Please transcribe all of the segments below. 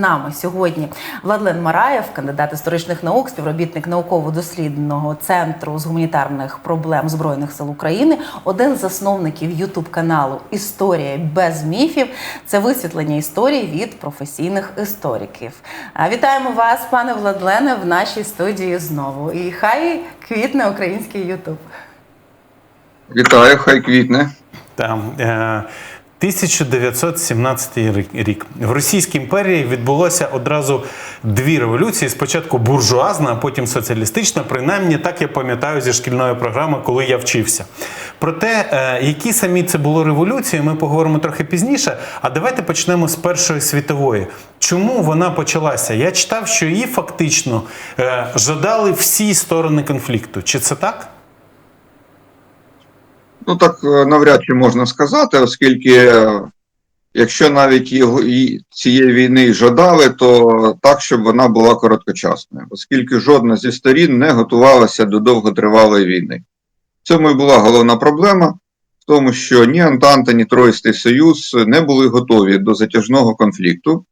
нами сьогодні Владлен Мараєв, кандидат історичних наук, співробітник науково-дослідного центру з гуманітарних проблем збройних сил України, один з засновників Ютуб каналу Історія без міфів. Це висвітлення історії від професійних істориків. А, Вітаємо вас, пане Владлене, в нашій студії знову. І хай квітне український Ютуб. Вітаю, хай квітне. Там, е, 1917 рік-. В Російській імперії відбулося одразу дві революції: спочатку буржуазна, а потім соціалістична. Принаймні, так я пам'ятаю зі шкільної програми, коли я вчився. Про те, е, які самі це були революції, ми поговоримо трохи пізніше. А давайте почнемо з Першої світової. Чому вона почалася? Я читав, що її фактично е, жадали всі сторони конфлікту. Чи це так? Ну так е, навряд чи можна сказати, оскільки е, якщо навіть його цієї війни жадали, то так, щоб вона була короткочасною, оскільки жодна зі сторін не готувалася до довготривалої війни. В цьому і була головна проблема в тому, що ні Антанта, ні Троїстий Союз не були готові до затяжного конфлікту,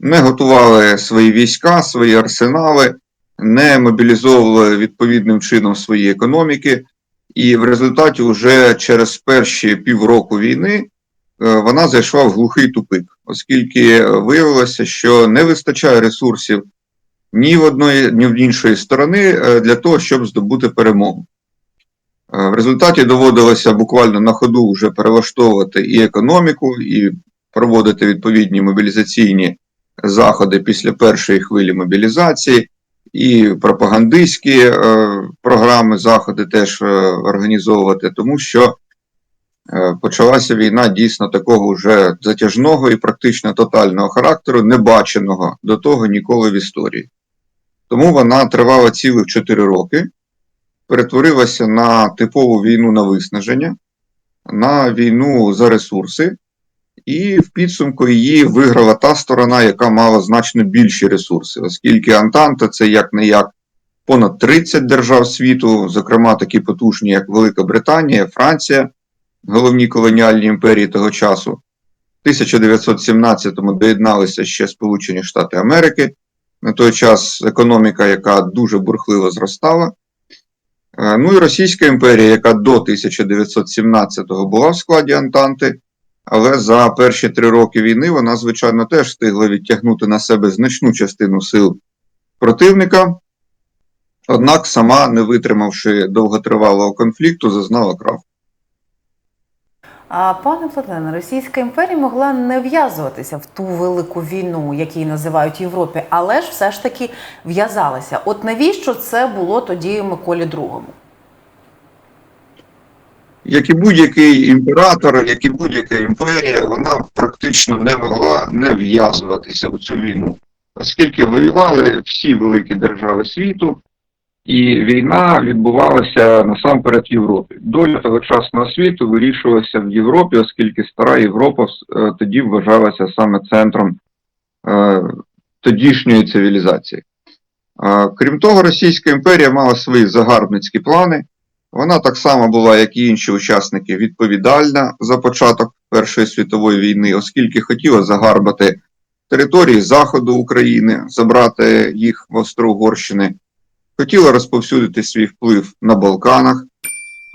не готували свої війська, свої арсенали, не мобілізовували відповідним чином свої економіки. І в результаті, вже через перші півроку війни, е, вона зайшла в глухий тупик, оскільки виявилося, що не вистачає ресурсів ні в одної, ні в іншої сторони е, для того, щоб здобути перемогу. Е, В результаті доводилося буквально на ходу вже перелаштовувати і економіку, і проводити відповідні мобілізаційні заходи після першої хвилі мобілізації і пропагандистські е, програми, заходи теж е, організовувати, тому що е, почалася війна дійсно такого вже затяжного і практично тотального характеру, не баченого до того ніколи в історії. Тому вона тривала цілих 4 роки, перетворилася на типову війну на виснаження, на війну за ресурси, і в підсумку її виграла та сторона, яка мала значно більші ресурси, оскільки Антанта це як не як понад 30 держав світу, зокрема такі потужні, як Велика Британія, Франція, головні колоніальні імперії того часу. В 1917-му доєдналися ще Сполучені Штати Америки. На той час економіка, яка дуже бурхливо зростала. Е, Ну і Російська імперія, яка до 1917-го була в складі Антанти, але за перші три роки війни вона, звичайно, теж встигла відтягнути на себе значну частину сил противника. Однак, сама, не витримавши довготривалого конфлікту, зазнала крах. А пане Владлене, Російська імперія могла не в'язуватися в ту велику війну, її називають Європі, але ж все ж таки в'язалася. От навіщо це було тоді Миколі II? Як і будь-який імператор, як і будь-яка імперія, вона практично не могла не в'язуватися в цю війну, оскільки воювали всі великі держави світу, і війна відбувалася насамперед в Європі. Доля тогочасного світу вирішувалася в Європі, оскільки стара Європа е, тоді вважалася саме центром е, тодішньої цивілізації. Е, крім того, Російська імперія мала свої загарбницькі плани. Вона так само була, як і інші учасники, відповідальна за початок Першої світової війни, оскільки хотіла загарбати території Заходу України, забрати їх в Австро-Угорщини, хотіла розповсюдити свій вплив на Балканах,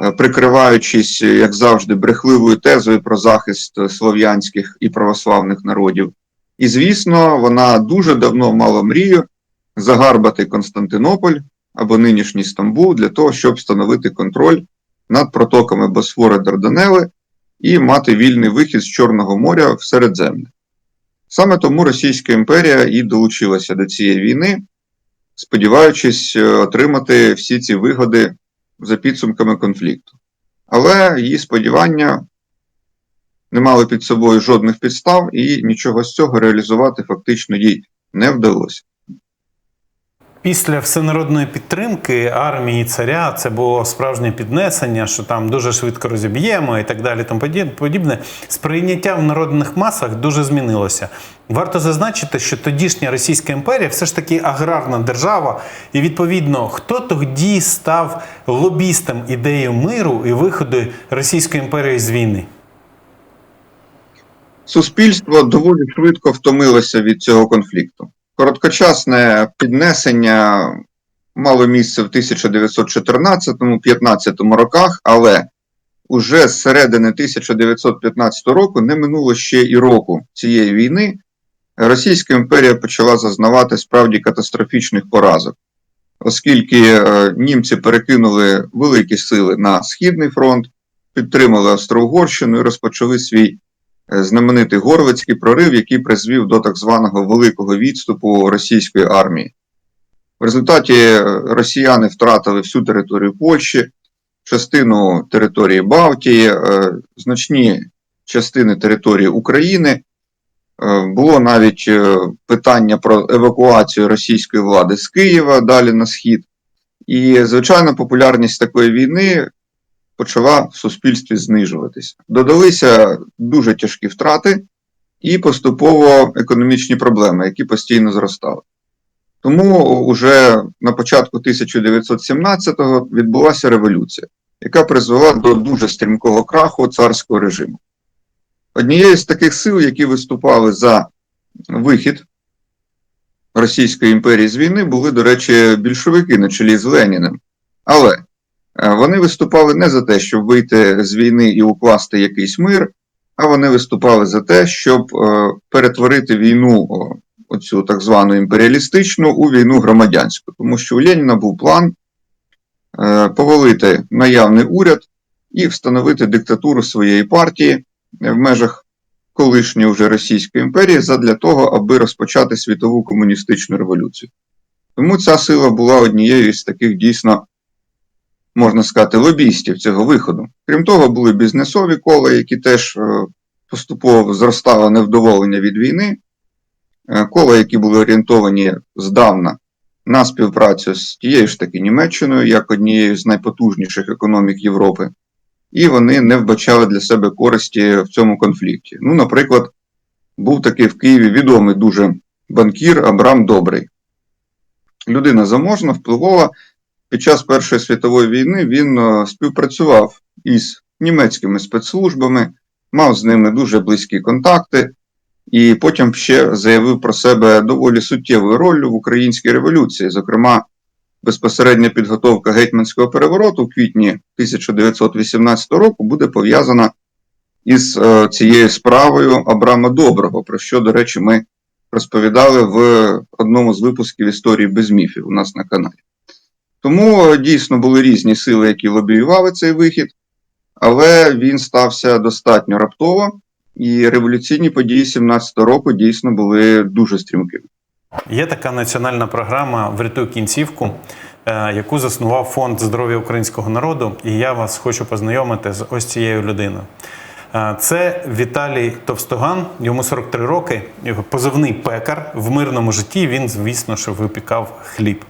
е, прикриваючись, як завжди, брехливою тезою про захист е, слов'янських і православних народів. І, звісно, вона дуже давно мала мрію загарбати Константинополь або нинішній Стамбул для того, щоб встановити контроль над протоками Босфора Дарданели і мати вільний вихід з Чорного моря в Середземне. Саме тому Російська імперія і долучилася до цієї війни, сподіваючись е, отримати всі ці вигоди за підсумками конфлікту. Але її сподівання не мали під собою жодних підстав, і нічого з цього реалізувати фактично їй не вдалося. Після всенародної підтримки армії царя це було справжнє піднесення, що там дуже швидко розіб'ємо і так далі. Тому подібне. Сприйняття в народних масах дуже змінилося. Варто зазначити, що тодішня Російська імперія все ж таки аграрна держава, і відповідно, хто тоді став лобістом ідеї миру і виходу Російської імперії з війни? суспільство доволі швидко втомилося від цього конфлікту. Короткочасне піднесення мало місце в 1914-15 роках, але уже з середини 1915 року не минуло ще і року цієї війни. Російська імперія почала зазнавати справді катастрофічних поразок, оскільки е, німці перекинули великі сили на Східний фронт, підтримали Австро-Угорщину і розпочали свій знаменитий Горлицький прорив, який призвів до так званого великого відступу російської армії. В результаті е, росіяни втратили всю територію Польщі, частину території Балтії, е, значні частини території України. Е, Було навіть е, питання про евакуацію російської влади з Києва далі на схід. І, звичайно, популярність такої війни почала в суспільстві знижуватися. Додалися дуже тяжкі втрати і поступово економічні проблеми, які постійно зростали. Тому уже на початку 1917-го відбулася революція, яка призвела до дуже стрімкого краху царського режиму. Однією з таких сил, які виступали за вихід Російської імперії з війни, були, до речі, більшовики на чолі з Леніним. Але вони виступали не за те, щоб вийти з війни і укласти якийсь мир, а вони виступали за те, щоб е, перетворити війну, оцю так звану імперіалістичну, у війну громадянську. Тому що у Леніна був план е, повалити наявний уряд і встановити диктатуру своєї партії в межах колишньої вже Російської імперії задля того, аби розпочати світову комуністичну революцію. Тому ця сила була однією з таких дійсно, можна сказати, лобістів цього виходу. Крім того, були бізнесові кола, які теж е, поступово зростало невдоволення від війни, Е, кола, які були орієнтовані здавна на співпрацю з тією ж таки Німеччиною, як однією з найпотужніших економік Європи і вони не вбачали для себе користі в цьому конфлікті. Ну, наприклад, був такий в Києві відомий дуже банкір Абрам Добрий. Людина заможна, впливова. Під час Першої світової війни він е, співпрацював із німецькими спецслужбами, мав з ними дуже близькі контакти, і потім ще заявив про себе доволі суттєвою роль в українській революції, зокрема безпосередня підготовка гетьманського перевороту в квітні 1918 року буде пов'язана із е, цією справою Абрама Доброго, про що, до речі, ми розповідали в одному з випусків історії без міфів у нас на каналі. Тому е, дійсно були різні сили, які лобіювали цей вихід, але він стався достатньо раптово, і революційні події 17 року дійсно були дуже стрімкими. Є така національна програма Врятуй кінцівку, е, яку заснував фонд здоров'я українського народу. І я вас хочу познайомити з ось цією людиною. Е, Це Віталій Товстоган, йому 43 роки, позивний пекар. В мирному житті він, звісно, що випікав хліб.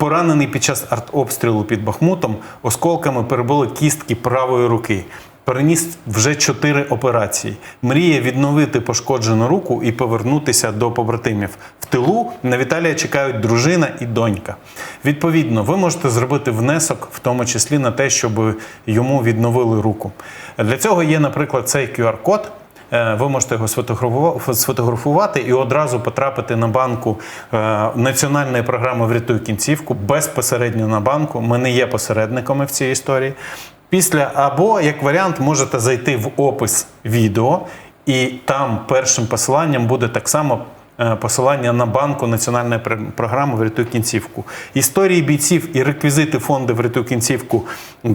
Поранений під час артобстрілу під Бахмутом, осколками перебили кістки правої руки. Переніс вже чотири операції. Мріє відновити пошкоджену руку і повернутися до побратимів. В тилу на Віталія чекають дружина і донька. Відповідно, ви можете зробити внесок, в тому числі на те, щоб йому відновили руку. Для цього є, наприклад, цей QR-код. Е, Ви можете його сфотографува- сфотографувати і одразу потрапити на банку е, національної програми Врятуй кінцівку безпосередньо на банку. Ми не є посередниками в цій історії. Після або як варіант можете зайти в опис відео, і там першим посиланням буде так само посилання на банку національної програми Врятуй кінцівку. Історії бійців і реквізити фонду Врятуй кінцівку е,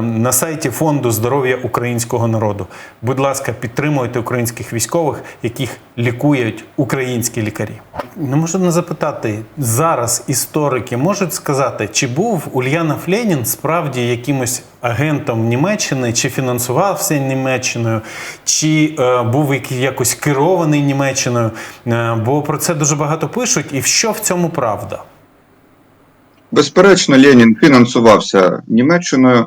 на сайті фонду здоров'я українського народу. Будь ласка, підтримуйте українських військових, яких лікують українські лікарі. Не можу не запитати зараз. Історики можуть сказати, чи був Ульянов Ленін справді якимось агентом Німеччини, чи фінансувався Німеччиною, чи е, був якось керований Німеччиною? Е, бо про це дуже багато пишуть, і що в цьому правда? Безперечно, Ленін фінансувався Німеччиною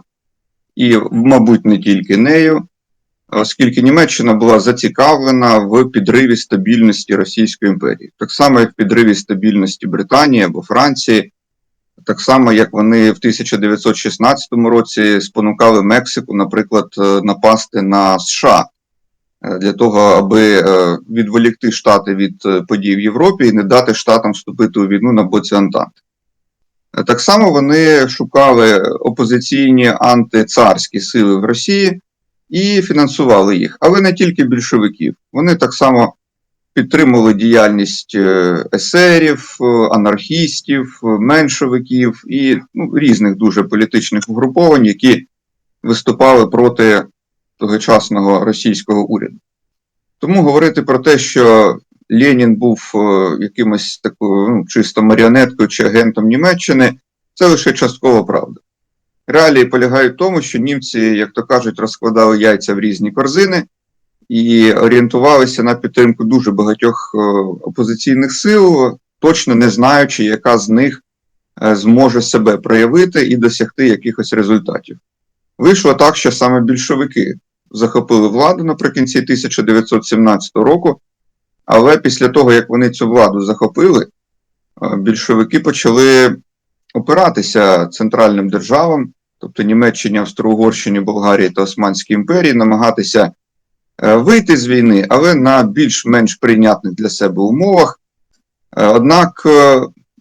і, мабуть, не тільки нею, оскільки Німеччина була зацікавлена в підриві стабільності Російської імперії, так само як в підриві стабільності Британії або Франції, так само як вони в 1916 році спонукали Мексику, наприклад, е, напасти на США. Е, для того, аби е, відволікти Штати від е, подій в Європі і не дати Штатам вступити у війну на боці Антанти. Так само вони шукали опозиційні антицарські сили в Росії і фінансували їх, але не тільки більшовиків. Вони так само підтримували діяльність есерів, анархістів, меншовиків і ну, різних дуже політичних угруповань, які виступали проти тогочасного російського уряду. Тому говорити про те, що Ленін був е, якимось такою ну, чисто маріонеткою чи агентом Німеччини, це лише часткова правда. Реалії полягають в тому, що німці, як то кажуть, розкладали яйця в різні корзини і орієнтувалися на підтримку дуже багатьох е, опозиційних сил, точно не знаючи, яка з них е, зможе себе проявити і досягти якихось результатів. Вийшло так, що саме більшовики захопили владу наприкінці 1917 року, але після того, як вони цю владу захопили, е, більшовики почали опиратися центральним державам, тобто Німеччині, Австро-Угорщині, Болгарії та Османській імперії, намагатися е, вийти з війни, але на більш-менш прийнятних для себе умовах. Е, Однак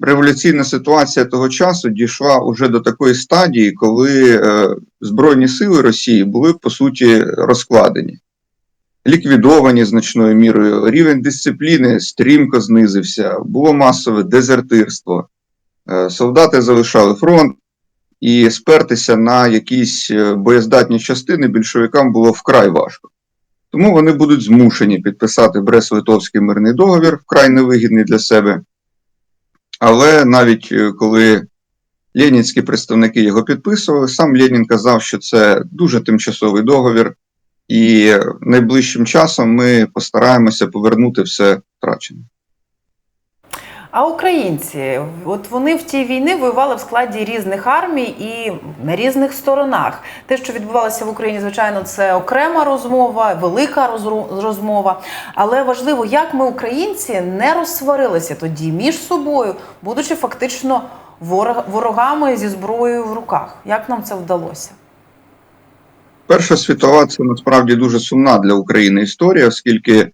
революційна ситуація того часу дійшла уже до такої стадії, коли е, Збройні сили Росії були по суті розкладені, ліквідовані значною мірою. Рівень дисципліни стрімко знизився, було масове дезертирство. Е, Солдати залишали фронт, і спертися на якісь е, боєздатні частини більшовикам було вкрай важко. Тому вони будуть змушені підписати Брест-Литовський мирний договір, вкрай невигідний для себе. Але навіть е, коли ленінські представники його підписували, сам Ленін казав, що це дуже тимчасовий договір, і найближчим часом ми постараємося повернути все втрачене. А українці, от вони в тій війні воювали в складі різних армій і на різних сторонах. Те, що відбувалося в Україні, звичайно, це окрема розмова, велика розмова. Але важливо, як ми, українці, не розсварилися тоді між собою, будучи фактично ворог- ворогами зі зброєю в руках. Як нам це вдалося? Перша світова це насправді дуже сумна для України історія, оскільки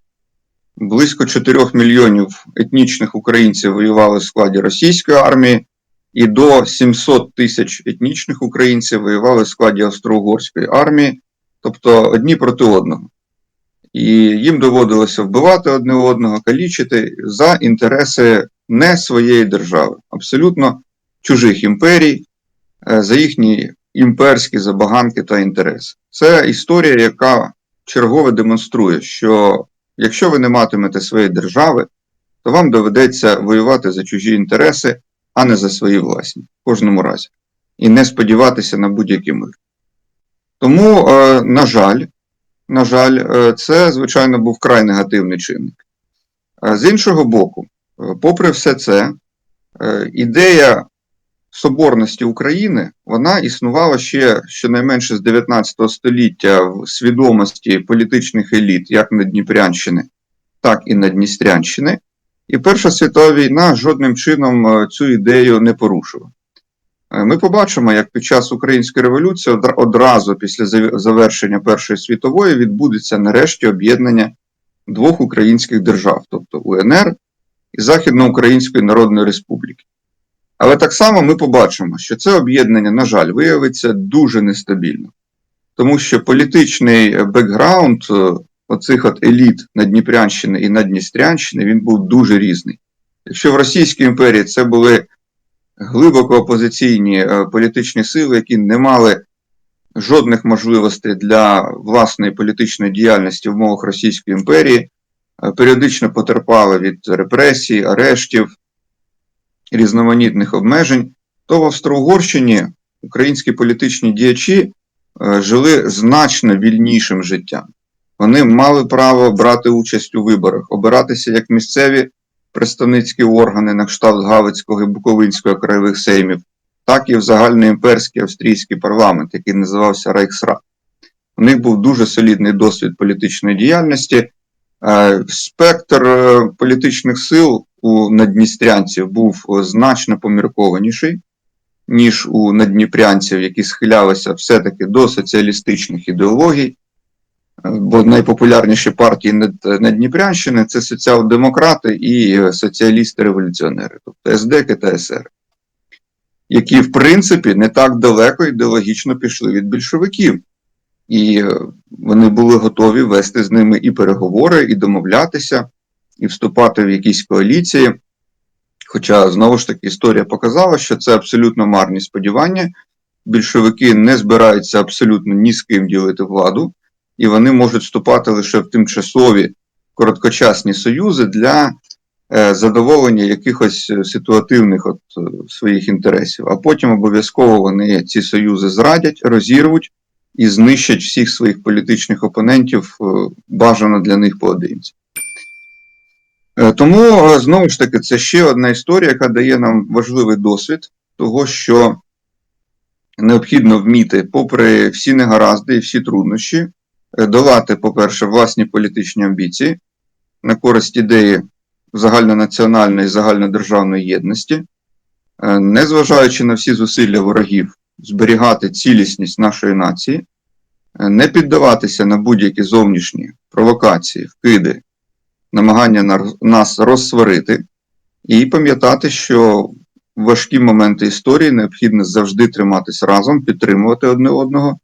близько 4 мільйонів етнічних українців воювали в складі російської армії, і до 700 тисяч етнічних українців воювали в складі австро-угорської армії, тобто одні проти одного. І їм доводилося вбивати одне одного, калічити за інтереси не своєї держави, абсолютно чужих імперій, е, за їхні імперські забаганки та інтереси. Це історія, яка чергове демонструє, що якщо ви не матимете своєї держави, то вам доведеться воювати за чужі інтереси, а не за свої власні, в кожному разі, і не сподіватися на будь-який мир. Тому, е, на жаль, на жаль, е, це, звичайно, був край негативний чинник. Е, З іншого боку, попри все це, ідея соборності України вона існувала ще щонайменше з 19 століття в свідомості політичних еліт як Надніпрянщини, так і Надністрянщини. І Перша світова війна жодним чином е, цю ідею не порушила. Е, Ми побачимо, як під час української революції одразу після завершення Першої світової відбудеться нарешті об'єднання двох українських держав, тобто УНР і Західноукраїнської Народної Республіки. Але так само ми побачимо, що це об'єднання, на жаль, виявиться дуже нестабільно, тому що політичний бекграунд е, оцих от еліт Надніпрянщини і Надністрянщини він був дуже різний. Якщо в Російській імперії це були глибоко опозиційні е, політичні сили, які не мали жодних можливостей для власної політичної діяльності в умовах Російської імперії, е, періодично потерпали від репресій, арештів, різноманітних обмежень, то в Австро-Угорщині українські політичні діячі е, жили значно вільнішим життям. Вони мали право брати участь у виборах, обиратися як місцеві представницькі органи на кшталт Галицького і Буковинського краєвих сеймів, так і в загальноімперський австрійський парламент, який називався Рейхсрат. У них був дуже солідний досвід політичної діяльності. Е, Спектр е, політичних сил у надністрянців був е, значно поміркованіший, ніж у надніпрянців, які схилялися все-таки до соціалістичних ідеологій. бо найпопулярніші партії на, на це соціал-демократи і соціалісти-революціонери, тобто СДК та СР, які, в принципі, не так далеко ідеологічно пішли від більшовиків. І е, вони були готові вести з ними і переговори, і домовлятися, і вступати в якісь коаліції. Хоча, знову ж таки, історія показала, що це абсолютно марні сподівання. Більшовики не збираються абсолютно ні з ким ділити владу, і вони можуть вступати лише в тимчасові короткочасні союзи для е, задоволення якихось е, ситуативних от, своїх інтересів. А потім обов'язково вони ці союзи зрадять, розірвуть і знищать всіх своїх політичних опонентів е, бажано для них поодинці. Е, Тому, е, знову ж таки, це ще одна історія, яка дає нам важливий досвід того, що необхідно вміти, попри всі негаразди і всі труднощі, долати, по-перше, власні політичні амбіції на користь ідеї загальнонаціональної і загальнодержавної єдності, незважаючи на всі зусилля ворогів, зберігати цілісність нашої нації, е, не піддаватися на будь-які зовнішні провокації, вкиди, намагання нас розсварити, і пам'ятати, що в важкі моменти історії необхідно завжди триматись разом, підтримувати одне одного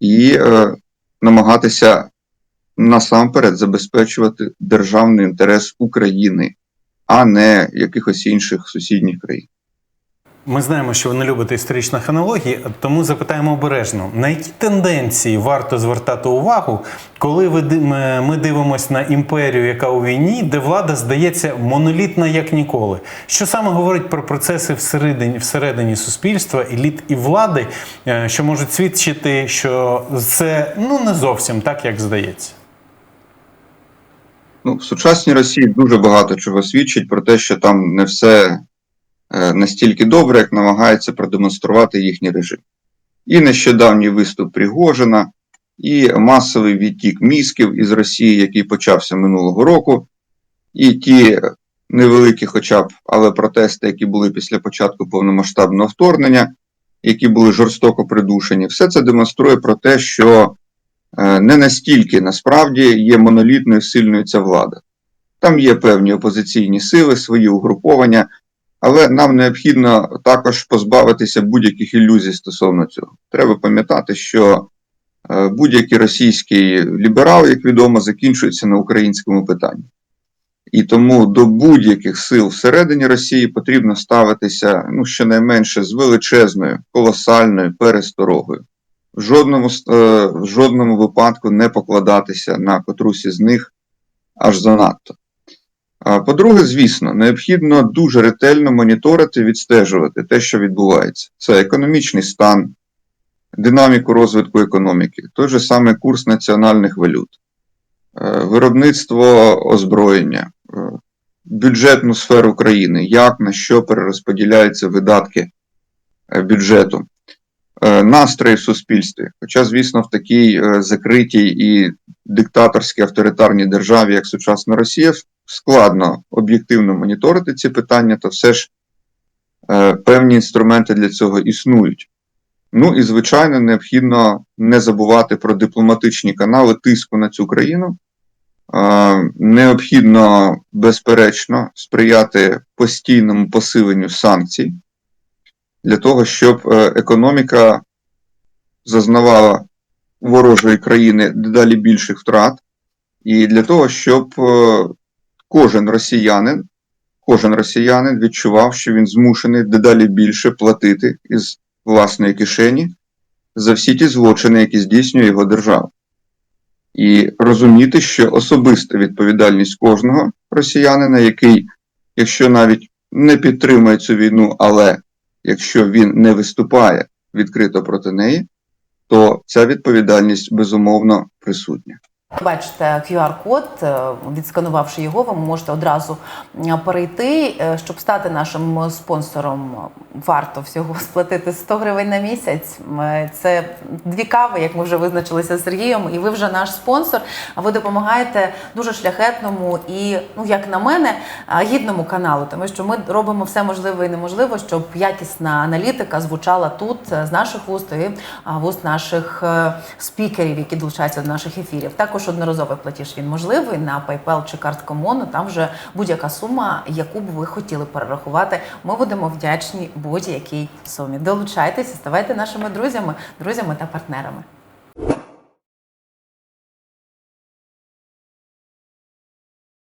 і е, намагатися насамперед забезпечувати державний інтерес України, а не якихось інших сусідніх країн. Ми знаємо, що ви не любите історичних аналогій, тому запитаємо обережно: на які тенденції варто звертати увагу, коли ми- дивимося на імперію, яка у війні, де влада здається монолітна як ніколи? Що саме говорить про процеси всередині, всередині суспільства, еліт і влади, е, що можуть свідчити, що це ну не зовсім так, як здається? Ну, в сучасній Росії дуже багато чого свідчить про те, що там не все настільки добре, як намагається продемонструвати їхній режим. І нещодавній виступ Пригожина, і масовий відтік мізків із Росії, який почався минулого року, і ті невеликі, хоча б, але протести, які були після початку повномасштабного вторгнення, які були жорстоко придушені, все це демонструє про те, що е, не настільки насправді є монолітною сильною ця влада. Там є певні опозиційні сили, свої угруповання, але нам необхідно також позбавитися будь-яких ілюзій стосовно цього. Треба пам'ятати, що е, будь-який російський ліберал, як відомо, закінчується на українському питанні. І тому до будь-яких сил всередині Росії потрібно ставитися ну, щонайменше з величезною, колосальною пересторогою. В жодному, е, в жодному випадку не покладатися на котрусь із них аж занадто. По-друге, звісно, необхідно дуже ретельно моніторити, відстежувати те, що відбувається. Це економічний стан, динаміку розвитку економіки, той же самий курс національних валют, е, виробництво озброєння, е, бюджетну сферу країни, як на що перерозподіляються видатки е, бюджету, настрої в суспільстві. Хоча, звісно, в такій закритій і диктаторській авторитарній державі, як сучасна Росія, складно об'єктивно моніторити ці питання, то все ж е, певні інструменти для цього існують. Ну і, звичайно, необхідно не забувати про дипломатичні канали тиску на цю країну. Е, необхідно, безперечно, сприяти постійному посиленню санкцій для того, щоб е, економіка зазнавала ворожої країни дедалі більших втрат, і для того, щоб е, кожен росіянин, кожен росіянин відчував, що він змушений дедалі більше платити із власної кишені за всі ті злочини, які здійснює його держава. І розуміти, що особиста відповідальність кожного росіянина, який, якщо навіть не підтримує цю війну, але якщо він не виступає відкрито проти неї, то ця відповідальність безумовно присутня. Бачите QR-код, е, відсканувавши його, ви можете одразу е, перейти. Е, Щоб стати нашим спонсором, варто всього сплатити 100 гривень на місяць. Це дві кави, як ми вже визначилися з Сергієм, і ви вже наш спонсор. А ви допомагаєте дуже шляхетному і, ну як на мене, гідному каналу, тому що ми робимо все можливе і неможливе, щоб якісна аналітика звучала тут з наших вуст і вуст наших спікерів, які долучаються до наших ефірів. Також одноразовий платіж він можливий на PayPal чи картку Моно. Там вже будь-яка сума, яку б ви хотіли перерахувати. Ми будемо вдячні будь-якій сумі. Долучайтеся, ставайте нашими друзями, друзями та партнерами.